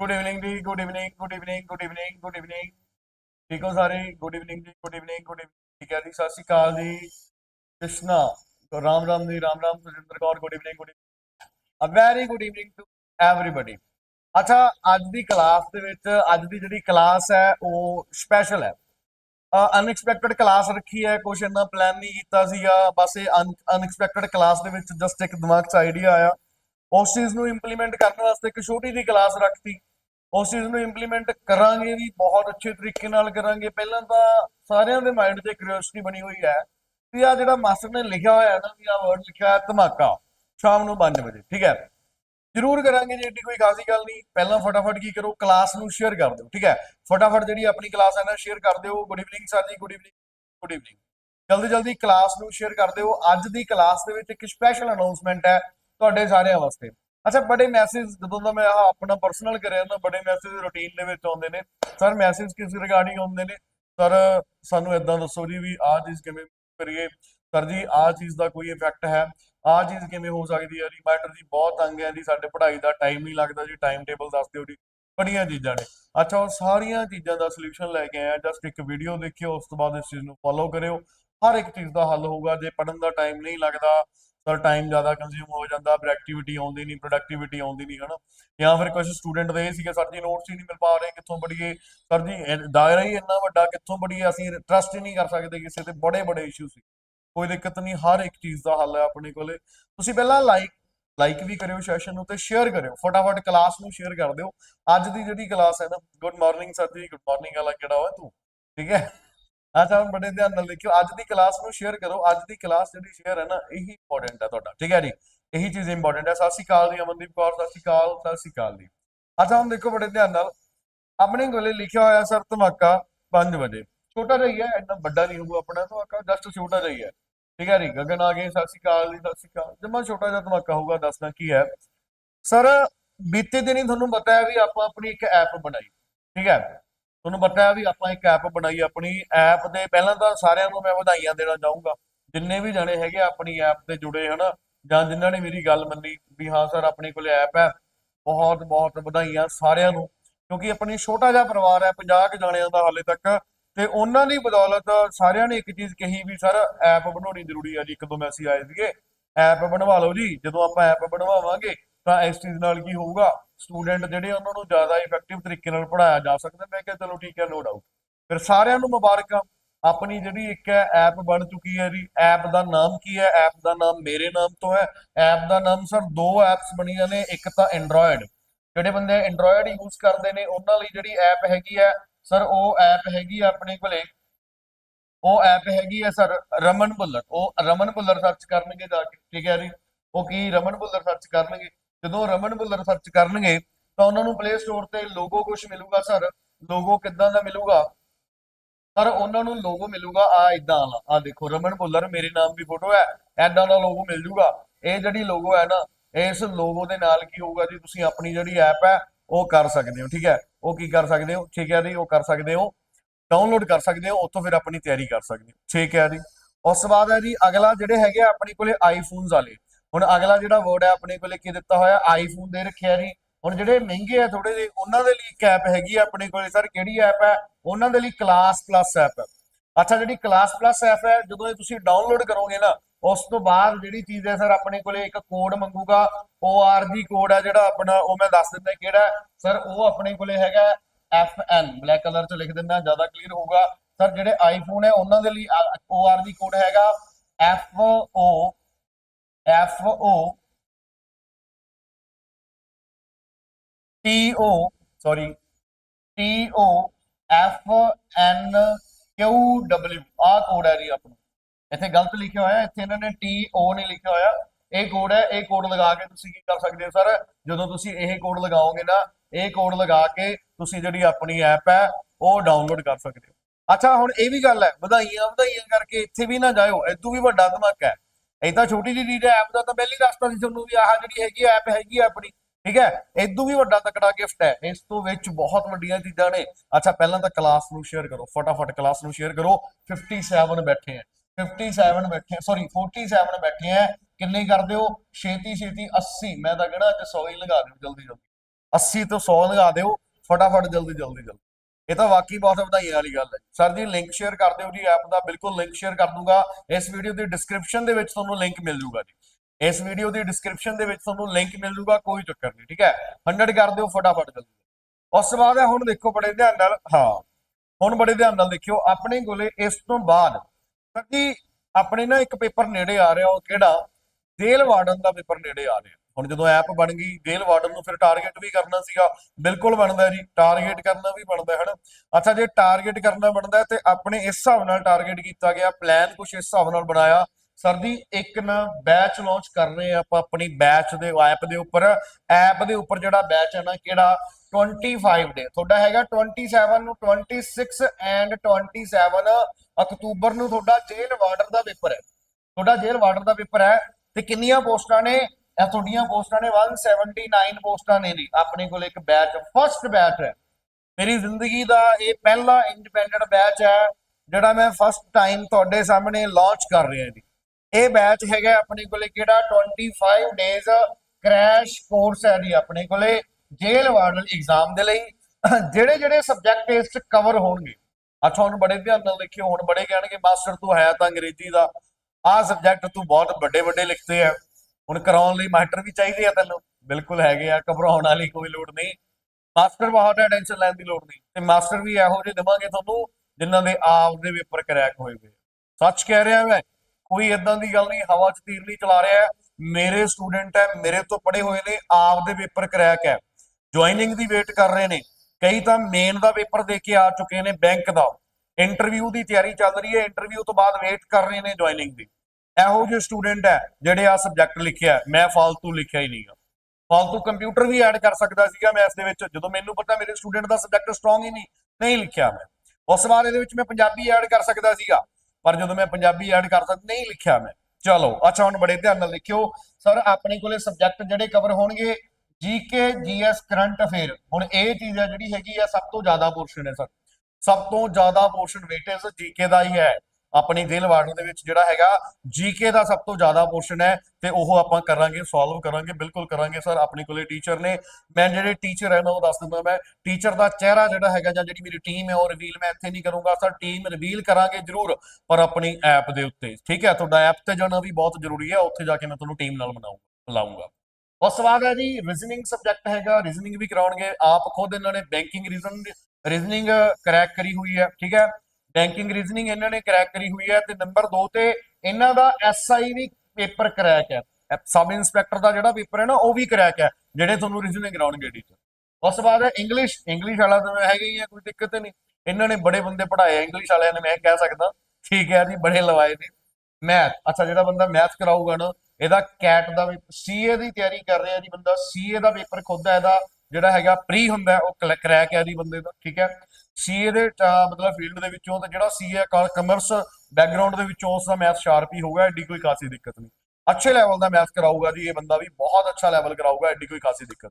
Good evening ਜੀ good evening good evening good evening good evening ਠੀਕ ਹੋ ਸਾਰੇ? ਗੁੱਡ ਇਵਨਿੰਗ ਜੀ ਗੁੱਡ ਇਵਨਿੰਗ ਗੁੱਡ ਠੀਕ ਹੈ ਜੀ, ਸਤਿ ਸ਼੍ਰੀ ਅਕਾਲ ਜੀ। Krishna, Ram Ram ji, Ram Ram, Surinder Kaur good evening good uh very good evening to everybody ਅੱਛਾ, ਅੱਜ ਦੀ ਕਲਾਸ ਦੇ ਵਿੱਚ, ਅੱਜ ਦੀ ਜਿਹੜੀ ਕਲਾਸ ਹੈ, ਉਹ ਸਪੈਸ਼ਲ ਹੈ। ਅਨਐਕਸਪੈਕਟਡ ਕਲਾਸ ਰੱਖੀ ਹੈ, ਕੁਛ ਇੰਨਾ ਪਲਾਨ ਨਹੀਂ ਕੀਤਾ ਸੀਗਾ। ਬਸ ਇਹ ਅਨਐਕਸਪੈਕਟਡ ਕਲਾਸ ਦੇ ਵਿੱਚ ਜਸਟ ਇੱਕ ਦਿਮਾਗ 'ਚ ਆਈਡੀਆ ਆਇਆ। ਉਸ ਚੀਜ਼ ਨੂੰ ਇੰਪਲੀਮੈਂਟ ਕਰਨ ਵਾਸਤੇ ਇੱਕ ਛੋਟੀ ਜਿਹੀ ਕਲਾਸ ਰੱਖਤੀ। ਉਸ ਚੀਜ਼ ਨੂੰ ਇੰਪਲੀਮੈਂਟ ਕਰਾਂਗੇ ਵੀ ਬਹੁਤ ਅੱਛੇ ਤਰੀਕੇ ਨਾਲ ਕਰਾਂਗੇ। ਪਹਿਲਾਂ ਤਾਂ ਸਾਰਿਆਂ ਦੇ ਮਾਈਂਡ 'ਤੇ ਕਿਉਰਿਓਸਿਟੀ ਬਣੀ ਹੋਈ ਹੈ ਵੀ ਆ ਜਿਹੜਾ ਮਾਸਟਰ ਨੇ ਲਿਖਿਆ ਹੋਇਆ ਹੈ ਨਾ ਵੀ ਆ ਵਰਡ ਲਿਖਿਆ ਹੈ ਧਮਾਕਾ, ਸ਼ਾਮ ਨੂੰ 5 ਵਜੇ, ਠੀਕ ਹੈ? ਜ਼ਰੂਰ ਕਰਾਂਗੇ ਜੀ ਏਡੀ ਕੋਈ ਖਾਸੀ ਗੱਲ ਨਹੀਂ। ਪਹਿਲਾਂ ਫਟਾਫਟ ਕੀ ਕਰੋ ਕਲਾਸ ਨੂੰ ਸ਼ੇਅਰ ਕਰ ਦਿਓ, ਠੀਕ ਹੈ? ਫਟਾਫਟ ਜਿਹੜੀ ਆਪਣੀ ਕਲਾਸ ਹੈ ਨਾ ਸ਼ੇਅਰ ਕਰ ਦਿਓ। ਗੁੱਡ ਇਵਨਿੰਗ ਸਰ ਜੀ ਗੁੱਡ ਇਵਨਿੰਗ ਗੁੱਡ ਇਵਨਿੰਗ ਜਲਦੀ ਜਲਦੀ ਕਲਾਸ ਨੂੰ ਸ਼ੇਅਰ ਕਰ ਦਿਓ। ਅੱਜ ਦੀ ਕਲਾਸ ਦੇ ਵਿੱਚ ਇੱਕ ਸਪੈਸ਼ਲ ਅਨਾਉਂਸਮੈਂਟ ਹੈ ਤੁਹਾਡੇ ਸਾਰਿਆਂ ਵਾਸਤੇ। ਅੱਛਾ, ਬੜੇ ਮੈਸੇਜ ਜਦੋਂ ਦਾ ਮੈਂ ਆਪਣਾ ਪਰਸਨਲ ਕਰਿਆ ਨਾ, ਬੜੇ ਮੈਸੇਜ ਰੂਟੀਨ ਦੇ ਵਿੱਚ ਆਉਂਦੇ ਨੇ। ਸਰ ਮੈਸੇਜ ਕਿਸ ਰਿਗਾਰਡਿੰਗ ਆਉਂਦੇ ਨੇ? ਸਰ ਸਾਨੂੰ ਇਦਾਂ ਦੱਸੋ ਜੀ ਵੀ ਆਹ ਚੀਜ਼ ਕਿਵੇਂ ਕਰੀਏ? ਸਰ ਜੀ, ਆਹ ਚੀਜ਼ ਦਾ ਕੋਈ ਇਫੈਕਟ ਹੈ? ਆਹ ਚੀਜ਼ ਕਿਵੇਂ ਹੋ ਸਕਦੀ ਹੈ ਜੀ? ਮੈਟਰ ਜੀ, ਬਹੁਤ ਤੰਗ ਹੈ ਜੀ, ਸਾਡੇ ਪੜ੍ਹਾਈ ਦਾ ਟਾਈਮ ਨਹੀਂ ਲੱਗਦਾ ਜੀ ਟਾਈਮ ਟੇਬਲ ਦੱਸ ਦਿਓ ਜੀ। ਬੜੀਆਂ ਚੀਜ਼ਾਂ ਨੇ। ਅੱਛਾ, ਉਹ ਸਾਰੀਆਂ ਚੀਜ਼ਾਂ ਦਾ ਸੋਲੂਸ਼ਨ ਲੈ ਕੇ ਆਇਆ ਜਸਟ ਇੱਕ ਵੀਡੀਓ ਦੇਖਿਓ, ਉਸ ਤੋਂ ਬਾਅਦ ਇਸ ਚੀਜ਼ ਨੂੰ ਫੋਲੋ ਕਰਿਓ। ਹਰ ਇੱਕ ਚੀਜ਼ ਦਾ ਹੱਲ ਹੋਊਗਾ। ਜੇ ਪੜਨ ਦਾ ਟਾਈਮ ਨਹੀਂ ਲੱਗਦਾ ਸਰ ਟਾਈਮ ਜ਼ਿਆਦਾ ਕੰਜ਼ਿਊਮ ਹੋ ਜਾਂਦਾ ਪ੍ਰੋਡਕਟਿਵਿਟੀ ਆਉਂਦੀ ਨਹੀਂ ਪ੍ਰੋਡਕਟਿਵਿਟੀ ਆਉਂਦੀ ਨਹੀਂ ਹਨਾ? ਜਾਂ ਫਿਰ ਕੁਝ ਸਟੂਡੈਂਟ ਦੇ ਸੀਗੇ, ਸਰ ਜੀ ਨੋਟਸ ਹੀ ਨਹੀਂ ਮਿਲ ਪਾ ਰਹੇ, ਕਿੱਥੋਂ ਪੜ੍ਹੀਏ? ਸਰ ਜੀ ਦਾਇਰਾ ਹੀ ਇੰਨਾ ਵੱਡਾ, ਕਿੱਥੋਂ ਪੜ੍ਹੀਏ? ਅਸੀਂ ਟਰਸਟ ਹੀ ਨਹੀਂ ਕਰ ਸਕਦੇ ਕਿਸੇ ਤੇ। ਬੜੇ ਬੜੇ ਇਸ਼ੂ ਸੀ। ਕੋਈ ਦਿੱਕਤ ਨਹੀਂ ਹਰ ਇੱਕ ਚੀਜ਼ ਦਾ ਹੱਲ ਹੈ ਆਪਣੇ ਕੋਲੇ। ਤੁਸੀਂ ਪਹਿਲਾਂ ਲਾਈਕ ਲਾਈਕ ਵੀ ਕਰਿਓ ਸੈਸ਼ਨ ਨੂੰ ਤੇ ਸ਼ੇਅਰ ਕਰਿਓ। ਫਟਾਫਟ ਕਲਾਸ ਨੂੰ ਸ਼ੇਅਰ ਕਰ ਦਿਓ। ਅੱਜ ਦੀ ਜਿਹੜੀ ਕਲਾਸ ਹੈ ਨਾ ਗੁੱਡ ਮਾਰਨਿੰਗ ਸਰ ਜੀ ਗੁੱਡ ਮਾਰਨਿੰਗ ਵਾਲਾ ਕਿਹੜਾ ਹੋਇਆ ਤੂੰ? ਠੀਕ ਹੈ? ਅੱਛਾ ਹੁਣ ਬੜੇ ਧਿਆਨ ਨਾਲ ਦੇਖਿਓ, ਅੱਜ ਦੀ ਕਲਾਸ ਨੂੰ ਸ਼ੇਅਰ ਕਰੋ, ਅੱਜ ਦੀ ਕਲਾਸ ਜਿਹੜੀ ਸ਼ੇਅਰ ਹੈ ਨਾ, ਇਹੀ ਇੰਪੋਰਟੈਂਟ ਹੈ ਤੁਹਾਡਾ, ਠੀਕ ਹੈ ਜੀ? ਇਹੀ ਚੀਜ਼ ਇੰਪੋਰਟੈਂਟ ਹੈ। ਸਤਿ ਸ਼੍ਰੀ ਅਕਾਲ ਜੀ, ਅਮਨਦੀਪ ਕੌਰ, ਸਤਿ ਸ਼੍ਰੀ ਅਕਾਲ, ਸਤਿ ਸ਼੍ਰੀ ਅਕਾਲ ਜੀ। ਅੱਛਾ ਹੁਣ ਦੇਖੋ ਬੜੇ ਧਿਆਨ ਨਾਲ, ਆਪਣੇ ਕੋਲੇ ਲਿਖਿਆ ਹੋਇਆ ਸਰ ਧਮਾਕਾ 5 ਵਜੇ। ਛੋਟਾ ਜਿਹਾ ਹੀ ਹੈ, ਇੰਨਾ ਵੱਡਾ ਨਹੀਂ ਹੋਊਗਾ ਆਪਣਾ ਧਮਾਕਾ ਜਸਟ ਛੋਟਾ ਜਿਹਾ ਹੀ ਹੈ। ਠੀਕ ਹੈ ਜੀ? ਗਗਨ ਆ ਗਏ, ਸਤਿ ਸ਼੍ਰੀ ਅਕਾਲ ਜੀ, ਸਤਿ ਸ਼੍ਰੀ ਅਕਾਲ। ਜਮਾ ਛੋਟਾ ਜਿਹਾ ਧਮਾਕਾ ਹੋਊਗਾ, ਦੱਸਣਾ ਕੀ ਹੈ। ਸਰ, ਬੀਤੇ ਦਿਨ ਹੀ ਤੁਹਾਨੂੰ ਪਤਾ ਹੈ ਵੀ ਆਪਾਂ ਆਪਣੀ ਇੱਕ ਐਪ ਬਣਾਈ, ਠੀਕ ਹੈ? ਤੁਹਾਨੂੰ ਪਤਾ ਹੈ ਵੀ ਆਪਾਂ ਇੱਕ ਐਪ ਬਣਾਈ, ਆਪਣੀ ਐਪ ਦੇ ਪਹਿਲਾਂ ਤਾਂ ਸਾਰਿਆਂ ਨੂੰ ਮੈਂ ਵਧਾਈਆਂ ਦੇਣਾ ਚਾਹੂੰਗਾ। ਜਿੰਨੇ ਵੀ ਜਾਣੇ ਹੈਗੇ ਆਪਣੀ ਐਪ ਤੇ ਜੁੜੇ, ਹਨਾ? ਜਾਂ ਜਿਨ੍ਹਾਂ ਨੇ ਮੇਰੀ ਗੱਲ ਮੰਨੀ ਵੀ ਹਾਂ ਸਰ ਆਪਣੇ ਕੋਲੇ ਐਪ ਹੈ, ਬਹੁਤ ਬਹੁਤ ਵਧਾਈਆਂ ਸਾਰਿਆਂ ਨੂੰ। ਕਿਉਂਕਿ ਆਪਣੀ ਛੋਟਾ ਜਿਹਾ ਪਰਿਵਾਰ ਹੈ 50 ਕੁ ਜਾਣਿਆਂ ਦਾ ਹਾਲੇ ਤੱਕ, ਤੇ ਉਹਨਾਂ ਦੀ ਬਦੌਲਤ ਸਾਰਿਆਂ ਨੇ ਇੱਕ ਚੀਜ਼ ਕਹੀ ਵੀ ਸਰ ਐਪ ਬਣਾਉਣੀ ਜ਼ਰੂਰੀ ਹੈ ਜੀ। ਇੱਕ ਦੋ ਮੈਸੇਜ ਆਏ ਸੀਗੇ ਐਪ ਬਣਵਾ ਲਓ ਜੀ। ਜਦੋਂ ਆਪਾਂ ਐਪ ਬਣਵਾਵਾਂਗੇ ਤਾਂ ਇਸ ਚੀਜ਼ ਨਾਲ ਕੀ ਹੋਊਗਾ? ਸਟੂਡੈਂਟ ਜਿਹੜੇ ਉਹਨਾਂ ਨੂੰ ਜ਼ਿਆਦਾ ਇਫੈਕਟਿਵ ਤਰੀਕੇ ਨਾਲ ਪੜਾਇਆ ਜਾ ਸਕਦਾ। ਮੈਂ ਕਿਹਾ, ਚਲੋ ਠੀਕ ਹੈ ਨੋ ਡਾਊਟ ਫਿਰ ਸਾਰਿਆਂ ਨੂੰ ਮੁਬਾਰਕਾਂ। ਆਪਣੀ ਜਿਹੜੀ ਇੱਕ ਹੈ ਐਪ ਬਣ ਚੁੱਕੀ ਹੈ ਜੀ। ਐਪ ਦਾ ਨਾਮ ਕੀ ਹੈ? ਐਪ ਦਾ ਨਾਮ ਮੇਰੇ ਨਾਮ ਤੋਂ ਹੈ। ਐਪ ਦਾ ਨਾਮ ਸਰ ਦੋ ਐਪਸ ਬਣੀਆਂ ਨੇ। ਇੱਕ ਤਾਂ ਐਂਡਰੋਇਡ ਜਿਹੜੇ ਬੰਦੇ ਐਂਡਰੋਇਡ ਯੂਜ਼ ਕਰਦੇ ਨੇ, ਉਹਨਾਂ ਲਈ ਜਿਹੜੀ ਐਪ ਹੈਗੀ ਹੈ ਸਰ ਉਹ ਐਪ ਹੈਗੀ ਆ ਆਪਣੇ ਕੋਲੇ। ਉਹ ਐਪ ਹੈਗੀ ਹੈ ਸਰ ਰਮਨ ਭੁੱਲਰ। ਉਹ ਰਮਨ ਭੁੱਲਰ ਸਰਚ ਕਰਨਗੇ ਜਾ ਕੇ। ਠੀਕ ਹੈ ਜੀ? ਉਹ ਕੀ? ਰਮਨ ਭੁੱਲਰ ਸਰਚ ਕਰਨਗੇ। ਜਦੋਂ ਰਮਨ ਭੁੱਲਰ ਸਰਚ ਕਰਨਗੇ, ਤਾਂ ਉਹਨਾਂ ਨੂੰ ਪਲੇ ਸਟੋਰ ਤੇ ਲੋਗੋ ਕੁਝ ਮਿਲੂਗਾ ਸਰ ਲੋਗੋ ਕਿੱਦਾਂ ਦਾ ਮਿਲੂਗਾ? ਸਰ ਉਹਨਾਂ ਨੂੰ ਲੋਗੋ ਮਿਲੂਗਾ, ਆ ਇਦਾਂ ਵਾਲਾ। ਆ ਦੇਖੋ, ਰਮਨ ਭੁੱਲਰ, ਮੇਰੇ ਨਾਮ ਦੀ ਫੋਟੋ ਹੈ। ਐਦਾਂ ਦਾ ਲੋਗੋ ਮਿਲ ਜੂਗਾ। ਇਹ ਜਿਹੜੀ ਲੋਗੋ ਹੈ ਨਾ, ਇਸ ਲੋਗੋ ਦੇ ਨਾਲ ਕੀ ਹੋਊਗਾ ਜੀ? ਤੁਸੀਂ ਆਪਣੀ ਜਿਹੜੀ ਐਪ ਹੈ, ਉਹ ਕਰ ਸਕਦੇ ਹੋ, ਠੀਕ ਹੈ? ਉਹ ਕੀ ਕਰ ਸਕਦੇ ਹੋ? ਠੀਕ ਹੈ ਜੀ, ਉਹ ਕਰ ਸਕਦੇ ਹੋ। ਡਾਊਨਲੋਡ ਕਰ ਸਕਦੇ ਹੋ, ਉੱਥੋਂ ਫਿਰ ਆਪਣੀ ਤਿਆਰੀ ਕਰ ਸਕਦੇ ਹੋ। ਠੀਕ ਹੈ ਜੀ। ਉਸ ਤੋਂ ਬਾਅਦ ਹੈ ਜੀ, ਅਗਲਾ ਜਿਹੜੇ ਹੈਗੇ ਆ, ਆਪਣੇ ਕੋਲੇ ਆਈਫੋਨਸ ਵਾਲੇ। ਹੁਣ ਅਗਲਾ ਜਿਹੜਾ ਵਰਡ ਹੈ ਆਪਣੇ ਕੋਲੇ ਕੀ ਦਿੱਤਾ ਹੋਇਆ? ਆਈਫੋਨ ਦੇ ਰੱਖਿਆ ਜੀ। ਹੁਣ ਜਿਹੜੇ ਮਹਿੰਗੇ ਆ ਥੋੜੇ ਜਿਹੇ ਉਹਨਾਂ ਦੇ ਲਈ ਇੱਕ ਐਪ ਹੈਗੀ ਆ ਆਪਣੇ ਕੋਲੇ। ਸਰ, ਕਿਹੜੀ ਐਪ ਹੈ? ਉਹਨਾਂ ਦੇ ਲਈ ਕਲਾਸ ਪਲੱਸ ਐਪ ਹੈ। ਅੱਛਾ, ਜਿਹੜੀ ਕਲਾਸ ਪਲੱਸ ਐਪ ਹੈ, ਜਦੋਂ ਇਹ ਤੁਸੀਂ ਡਾਊਨਲੋਡ ਕਰੋਗੇ ਨਾ, ਉਸ ਤੋਂ ਬਾਅਦ ਜਿਹੜੀ ਚੀਜ਼ ਹੈ, ਸਰ, ਆਪਣੇ ਕੋਲੇ ਇੱਕ ਕੋਡ ਮੰਗੂਗਾ। ORG ਕੋਡ ਹੈ ਜਿਹੜਾ ਆਪਣਾ, ਉਹ ਮੈਂ ਦੱਸ ਦਿੰਦਾ ਕਿਹੜਾ ਸਰ, ਉਹ ਆਪਣੇ ਕੋਲੇ ਹੈਗਾ FN ਬਲੈਕ ਕਲਰ ਚ ਲਿਖ ਦਿੰਦਾ, ਜ਼ਿਆਦਾ ਕਲੀਅਰ ਹੋਊਗਾ। ਸਰ, ਜਿਹੜੇ ਆਈਫੋਨ ਹੈ, ਉਹਨਾਂ ਦੇ ਲਈ ORG ਕੋਡ ਹੈਗਾ FO F O FO TO sorry Q FNQW ਆ ਕੋਡ ਹੈ ਜੀ ਆਪਣਾ। ਇੱਥੇ ਗਲਤ ਲਿਖਿਆ ਹੋਇਆ, ਇੱਥੇ ਇਹਨਾਂ ਨੇ ਟੀ ਓ ਨਹੀਂ ਲਿਖਿਆ ਹੋਇਆ। ਇਹ ਕੋਡ ਹੈ, ਇਹ ਕੋਡ ਲਗਾ ਕੇ ਤੁਸੀਂ ਕੀ ਕਰ ਸਕਦੇ ਹੋ ਸਰ ਜਦੋਂ ਤੁਸੀਂ ਇਹ ਕੋਡ ਲਗਾਓਗੇ ਨਾ, ਇਹ ਕੋਡ ਲਗਾ ਕੇ ਤੁਸੀਂ ਜਿਹੜੀ ਆਪਣੀ ਐਪ ਹੈ, ਉਹ ਡਾਊਨਲੋਡ ਕਰ ਸਕਦੇ ਹੋ। ਅੱਛਾ, ਹੁਣ ਇਹ ਵੀ ਗੱਲ ਹੈ ਵਧਾਈਆਂ ਵਧਾਈਆਂ ਕਰਕੇ ਇੱਥੇ ਵੀ ਨਾ ਜਾਇਓ ਇਦੋਂ ਵੀ ਵੱਡਾ ਧਮਾਕਾ ਹੈ। ਇਹ ਤਾਂ ਛੋਟੀ ਜਿਹੀ ਚੀਜ਼ ਹੈ ਐਪ ਦਾ ਤਾਂ ਪਹਿਲੀ ਰਸਤਾ ਸੀ ਤੁਹਾਨੂੰ ਵੀ ਆਹ ਜਿਹੜੀ ਹੈਗੀ ਐਪ ਹੈਗੀ ਆ ਆਪਣੀ, ਠੀਕ ਹੈ? ਇਦੋਂ ਵੀ ਵੱਡਾ ਤਕੜਾ ਗਿਫਟ ਹੈ। ਇਸ ਤੋਂ ਵਿੱਚ ਬਹੁਤ ਵੱਡੀਆਂ ਚੀਜ਼ਾਂ ਨੇ। ਅੱਛਾ, ਪਹਿਲਾਂ ਤਾਂ ਕਲਾਸ ਨੂੰ ਸ਼ੇਅਰ ਕਰੋ। ਫਟਾਫਟ ਕਲਾਸ ਨੂੰ ਸ਼ੇਅਰ ਕਰੋ। 57 ਬੈਠੇ ਆ। 57 ਬੈਠੇ ਸੌਰੀ 47 ਬੈਠੇ ਆ। ਕਿੰਨੇ ਕਰਦੇ ਹੋ? ਛੇਤੀ ਛੇਤੀ 80 ਮੈਂ ਤਾਂ ਕਿਹੜਾ ਅੱਜ 100 ਹੀ ਲਗਾ ਦਿਓ ਜਲਦੀ ਜਲਦੀ 80 ਤੋਂ 100 ਲਗਾ ਦਿਓ। ਫਟਾਫਟ ਜਲਦੀ ਜਲਦੀ ਜਲਦੀ। ਇਹ ਤਾਂ ਵਾਕਈ ਬਹੁਤ ਵਧਾਈਆਂ ਵਾਲੀ ਗੱਲ ਹੈ। ਸਰ ਜੀ ਲਿੰਕ ਸ਼ੇਅਰ ਕਰ ਦਿਓ ਜੀ ਐਪ ਦਾ ਬਿਲਕੁਲ ਲਿੰਕ ਸ਼ੇਅਰ ਕਰ ਦੂੰਗਾ। ਇਸ ਵੀਡੀਓ ਦੀ ਡਿਸਕ੍ਰਿਪਸ਼ਨ ਦੇ ਵਿੱਚ ਤੁਹਾਨੂੰ ਲਿੰਕ ਮਿਲ ਜੂਗਾ ਜੀ। ਇਸ ਵੀਡੀਓ ਦੀ ਡਿਸਕ੍ਰਿਪਸ਼ਨ ਦੇ ਵਿੱਚ ਤੁਹਾਨੂੰ ਲਿੰਕ ਮਿਲ ਜੂਗਾ, ਕੋਈ ਚੱਕਰ ਨਹੀਂ, ਠੀਕ ਹੈ? 100 ਕਰ ਦਿਓ ਫਟਾਫਟ ਜਲਦੀ ਉਸ ਤੋਂ ਬਾਅਦ ਹੁਣ ਦੇਖੋ ਬੜੇ ਧਿਆਨ ਨਾਲ, ਹਾਂ, ਹੁਣ ਬੜੇ ਧਿਆਨ ਨਾਲ ਦੇਖਿਓ, ਆਪਣੇ ਕੋਲੇ ਇਸ ਤੋਂ ਬਾਅਦ, ਸਰ ਜੀ, ਆਪਣੇ ਨਾ ਇੱਕ ਪੇਪਰ ਨੇੜੇ ਆ ਰਿਹਾ, ਉਹ ਕਿਹੜਾ? ਜੇਲ੍ਹ ਵਾਰਡਨ ਦਾ ਪੇਪਰ ਨੇੜੇ ਆ ਰਿਹਾ। ਹੁਣ ਜਦੋਂ ਐਪ ਬਣ ਗਈ ਜੇਲ੍ਹ ਵਾਰਡਨ ਨੂੰ ਫਿਰ ਟਾਰਗੇਟ ਵੀ ਕਰਨਾ ਸੀਗਾ। ਬਿਲਕੁਲ ਬਣਦਾ ਜੀ ਟਾਰਗੇਟ ਕਰਨਾ ਵੀ ਬਣਦਾ ਹੈ ਹਨਾ? ਅੱਛਾ, ਜੇ ਟਾਰਗੇਟ ਕਰਨਾ ਬਣਦਾ ਤੇ ਆਪਣੇ ਇਸ ਹਿਸਾਬ ਨਾਲ ਟਾਰਗੇਟ ਕੀਤਾ ਗਿਆ ਪਲਾਨ ਕੁਝ ਇਸ ਹਿਸਾਬ ਨਾਲ ਬਣਾਇਆ। ਸਰ ਜੀ, ਇੱਕ ਨਾ ਬੈਚ ਲਾਂਚ ਕਰ ਰਹੇ ਆ ਆਪਾਂ ਆਪਣੀ ਬੈਚ ਦੇ ਐਪ ਦੇ ਉੱਪਰ। ਐਪ ਦੇ ਉੱਪਰ ਜਿਹੜਾ ਬੈਚ ਹੈ ਨਾ, ਕਿਹੜਾ? 25 ਡੇ ਤੁਹਾਡਾ ਹੈਗਾ 27 ਨੂੰ 26 ਐਂਡ 27 ਅਕਤੂਬਰ ਨੂੰ ਤੁਹਾਡਾ ਜੇਲ ਵਾਰਡਰ ਦਾ ਪੇਪਰ ਹੈ। ਤੁਹਾਡਾ ਜੇਲ ਵਾਰਡਰ ਦਾ ਪੇਪਰ ਹੈ ਤੇ ਕਿੰਨੀਆਂ ਪੋਸਟਾਂ ਨੇ? ਇਹ ਤੁਹਾਡੀਆਂ ਪੋਸਟਾਂ ਨੇ 179 ਪੋਸਟਾਂ ਨੇ ਜੀ। ਆਪਣੇ ਕੋਲ ਇੱਕ ਬੈਚ ਫਸਟ ਬੈਚ ਹੈ। ਮੇਰੀ ਜ਼ਿੰਦਗੀ ਦਾ ਇਹ ਪਹਿਲਾ ਇੰਡੀਪੈਂਡੈਂਟ ਬੈਚ ਹੈ, ਜਿਹੜਾ ਮੈਂ ਫਸਟ ਟਾਈਮ ਤੁਹਾਡੇ ਸਾਹਮਣੇ ਲਾਂਚ ਕਰ ਰਿਹਾ ਜੀ। ਇਹ ਬੈਚ ਹੈਗਾ ਆਪਣੇ ਕੋਲੇ ਕਿਹੜਾ? 25 ਡੇਜ਼ ਕ੍ਰੈਸ਼ ਕੋਰਸ ਹੈ ਜੀ ਆਪਣੇ ਕੋਲੇ ਜੇਲ੍ਹ ਵਾਰਡਨ ਐਗਜ਼ਾਮ ਦੇ ਲਈ। ਜਿਹੜੇ ਜਿਹੜੇ ਸਬਜੈਕਟ ਇਸ ਚ ਕਵਰ ਹੋਣਗੇ। ਅੱਛਾ ਹੁਣ ਬੜੇ ਧਿਆਨ ਨਾਲ ਦੇਖਿਓ, ਹੁਣ ਬੜੇ ਕਹਿਣਗੇ ਮਾਸਟਰ ਤੂੰ ਹੈ ਤਾਂ ਅੰਗਰੇਜ਼ੀ ਦਾ। ਆਹ ਸਬਜੈਕਟ ਤੂੰ ਬਹੁਤ ਵੱਡੇ ਵੱਡੇ ਲਿਖਤੇ ਆ ਹੁਣ ਕਰਾਉਣ ਲਈ ਮਾਸਟਰ ਵੀ ਚਾਹੀਦੇ ਆ ਤੈਨੂੰ। ਬਿਲਕੁਲ ਹੈਗੇ ਆ, ਘਬਰਾਉਣ ਵਾਲੀ ਕੋਈ ਲੋੜ ਨਹੀਂ। ਮਾਸਟਰ ਬਹੁਤ ਹੈ ਟੈਨਸ਼ਨ ਲੈਣ ਦੀ ਲੋੜ ਨਹੀਂ। ਤੇ ਮਾਸਟਰ ਵੀ ਇਹੋ ਜਿਹੇ ਦੇਵਾਂਗੇ ਤੁਹਾਨੂੰ, ਜਿਨ੍ਹਾਂ ਦੇ ਆਪ ਦੇ ਪੇਪਰ ਕਰੈਕ ਹੋਏ ਵੇ ਸੱਚ ਕਹਿ ਰਿਹਾ ਮੈਂ, ਕੋਈ ਇਦਾਂ ਦੀ ਗੱਲ ਨਹੀਂ, ਹਵਾ 'ਚ ਤੀਰ ਨਹੀਂ ਚਲਾ ਰਿਹਾ ਮੇਰੇ ਸਟੂਡੈਂਟ ਹੈ, ਮੇਰੇ ਤੋਂ ਪੜ੍ਹੇ ਹੋਏ ਨੇ, ਆਪ ਦੇ ਪੇਪਰ ਕਰੈਕ ਹੈ। ਜੁਆਇਨਿੰਗ ਦੀ ਵੇਟ ਕਰ ਰਹੇ ਨੇ। ਕਈ ਤਾਂ ਮੇਨ ਦਾ ਪੇਪਰ ਦੇ ਕੇ ਆ ਚੁੱਕੇ ਨੇ ਬੈਂਕ ਦਾ। ਇੰਟਰਵਿਊ ਦੀ ਤਿਆਰੀ ਚੱਲ ਰਹੀ ਹੈ। ਇੰਟਰਵਿਊ ਤੋਂ ਬਾਅਦ ਵੇਟ ਕਰ ਰਹੇ ਨੇ ਜੁਆਇਨਿੰਗ ਦੀ। ਇਹੋ ਜਿਹੇ ਸਟੂਡੈਂਟ ਹੈ ਜਿਹੜੇ ਆ ਸਬਜੈਕਟ ਲਿਖਿਆ ਮੈਂ ਫਾਲਤੂ ਲਿਖਿਆ ਹੀ ਨਹੀਂਗਾ ਫਾਲਤੂ ਕੰਪਿਊਟਰ ਵੀ ਐਡ ਕਰ ਸਕਦਾ ਸੀਗਾ ਮੈਂ ਇਸ ਦੇ ਵਿੱਚ। ਜਦੋਂ ਮੈਨੂੰ ਪਤਾ ਮੇਰੇ ਸਟੂਡੈਂਟ ਦਾ ਸਬਜੈਕਟ ਸਟਰੋਂਗ ਹੀ ਨਹੀਂ ਨਹੀਂ ਲਿਖਿਆ ਮੈਂ। ਉਸ ਵਾਰ ਇਹਦੇ ਵਿੱਚ ਮੈਂ ਪੰਜਾਬੀ ਐਡ ਕਰ ਸਕਦਾ ਸੀਗਾ। ਪਰ ਜਦੋਂ ਮੈਂ ਪੰਜਾਬੀ ਐਡ ਕਰ ਸਕਦਾ, ਨਹੀਂ ਲਿਖਿਆ ਮੈਂ। ਚਲੋ, ਅੱਛਾ, ਹੁਣ ਬੜੇ ਧਿਆਨ ਨਾਲ ਲਿਖਿਓ। ਸਰ, ਆਪਣੇ ਕੋਲੇ ਸਬਜੈਕਟ ਜਿਹੜੇ ਕਵਰ ਹੋਣਗੇ ਜੀ ਕੇ ਜੀ ਜੀਐਸ ਕਰੰਟ ਅਫੇਅਰ। ਹੁਣ ਇਹ ਚੀਜ਼ ਹੈ ਜਿਹੜੀ ਹੈਗੀ ਆ, ਸਭ ਤੋਂ ਜ਼ਿਆਦਾ ਪੋਰਸ਼ਨ ਹੈ, ਸਰ। ਸਭ ਤੋਂ ਜ਼ਿਆਦਾ ਪੋਰਸ਼ਨ ਵੇਟੇਜ ਜੀਕੇ ਦਾ ਹੀ ਹੈ। ਆਪਣੀ ਦਿਲ ਵਾਰਡਨ ਦੇ ਵਿੱਚ ਜਿਹੜਾ ਹੈਗਾ ਜੀਕੇ ਦਾ ਸਭ ਤੋਂ ਜ਼ਿਆਦਾ ਪੋਰਸ਼ਨ ਹੈ ਤੇ ਉਹ ਆਪਾਂ ਕਰਾਂਗੇ ਸੋਲਵ ਕਰਾਂਗੇ, ਬਿਲਕੁਲ ਕਰਾਂਗੇ ਸਰ, ਆਪਣੇ ਕੋਲੇ ਟੀਚਰ ਨੇ। ਮੈਂ ਜਿਹੜੇ ਟੀਚਰ ਹੈ ਨਾ ਉਹ ਦੱਸ ਦਿੰਦਾ ਮੈਂ ਟੀਚਰ ਦਾ ਚਿਹਰਾ ਜਿਹੜਾ ਹੈਗਾ ਜਾਂ ਜਿਹੜੀ ਮੇਰੀ ਟੀਮ ਹੈ, ਉਹ ਰਿਵੀਲ ਮੈਂ ਇੱਥੇ ਨਹੀਂ ਕਰੂੰਗਾ ਸਰ। ਟੀਮ ਰਿਵੀਲ ਕਰਾਂਗੇ ਜ਼ਰੂਰ, ਪਰ ਆਪਣੀ ਐਪ ਦੇ ਉੱਤੇ। ਠੀਕ ਹੈ, ਤੁਹਾਡਾ ਐਪ ਤੇ ਜਾਣਾ ਵੀ ਬਹੁਤ ਜ਼ਰੂਰੀ ਹੈ, ਉੱਥੇ ਜਾ ਕੇ ਮੈਂ ਤੁਹਾਨੂੰ ਟੀਮ ਨਾਲ ਬਣਾਉਂਗਾ ਬੁਲਾਉਂਗਾ ਉਸ ਸਵਾਦ ਹੈ ਜੀ ਰੀਜ਼ਨਿੰਗ ਸਬਜੈਕਟ ਹੈਗਾ ਰੀਜ਼ਨਿੰਗ ਵੀ ਕਰਾਉਣਗੇ। ਆਪ ਖੁਦ ਇਹਨਾਂ ਨੇ ਬੈਂਕਿੰਗ ਰੀਜ਼ਨ ਰੀਜ਼ਨਿੰਗ ਕਰੈਕ ਕਰੀ ਹੋਈ ਹੈ, ਠੀਕ ਹੈ। ਬੈਂਕਿੰਗ ਰੀਜ਼ਨਿੰਗ ਇਹਨਾਂ ਨੇ ਕਰੈਕ ਕਰੀ ਹੋਈ ਹੈ ਤੇ ਨੰਬਰ 2 ਤੇ ਇਹਨਾਂ ਦਾ ਐਸਆਈ ਵੀ ਪੇਪਰ ਕਰੈਕ ਹੈ। ਸਬ ਇੰਸਪੈਕਟਰ ਦਾ ਜਿਹੜਾ ਪੇਪਰ ਹੈ ਨਾ ਉਹ ਵੀ ਕਰੈਕ ਹੈ ਜਿਹੜੇ ਤੁਹਾਨੂੰ ਰੀਜ਼ਨਿੰਗ ਕਰਾਉਣਗੇ ਟੀਚਰ ਉਸ ਤੋਂ ਬਾਅਦ ਇੰਗਲਿਸ਼ ਇੰਗਲਿਸ਼ ਵਾਲਾ ਤਾਂ ਹੈਗਾ ਹੈ ਕੋਈ ਦਿੱਕਤ ਨਹੀਂ। ਇਹਨਾਂ ਨੇ ਬੜੇ ਬੰਦੇ ਪੜਾਏ ਇੰਗਲਿਸ਼ ਵਾਲਿਆਂ ਨੇ ਮੈਂ ਕਹਿ ਸਕਦਾ। ਠੀਕ ਹੈ ਜੀ ਬੜੇ ਲਵਾਏ ਨੇ। ਮੈਥ ਅੱਛਾ ਜਿਹੜਾ ਬੰਦਾ ਮੈਥ ਕਰਾਊਗਾ ਨਾ ਇਹਦਾ ਕੈਟ ਦਾ ਵੀ ਸੀਏ ਦੀ ਤਿਆਰੀ ਕਰ ਰਿਹਾ ਜੀ ਬੰਦਾ। ਸੀਏ ਦਾ ਪੇਪਰ ਖੁਦ ਹੈ ਇਹਦਾ ਜਿਹੜਾ ਹੈਗਾ ਪ੍ਰੀ ਹੁੰਦਾ ਹੈ, ਉਹ ਕਰੈਕ ਹੈ ਜੀ ਬੰਦੇ ਦਾ ਠੀਕ ਹੈ। ਸੀਏ ਦੇ ਅਹ, ਮਤਲਬ ਫੀਲਡ ਦੇ ਵਿੱਚੋਂ ਤੇ ਜਿਹੜਾ ਸੀਏ ਕਮਰਸ ਬੈਕਗ੍ਰਾਉਂਡ ਦੇ ਵਿੱਚੋਂ ਉਸ ਦਾ ਮੈਥ ਸ਼ਾਰਪ ਹੀ ਹੋਊਗਾ ਐਡੀ ਕੋਈ ਖਾਸੀ ਦਿੱਕਤ ਨਹੀਂ। ਅੱਛੇ ਲੈਵਲ ਦਾ ਮੈਥ ਕਰਾਊਗਾ ਜੀ ਇਹ ਬੰਦਾ ਵੀ ਬਹੁਤ ਅੱਛਾ ਲੈਵਲ ਕਰਾਊਗਾ ਐਡੀ ਕੋਈ ਖਾਸੀ ਦਿੱਕਤ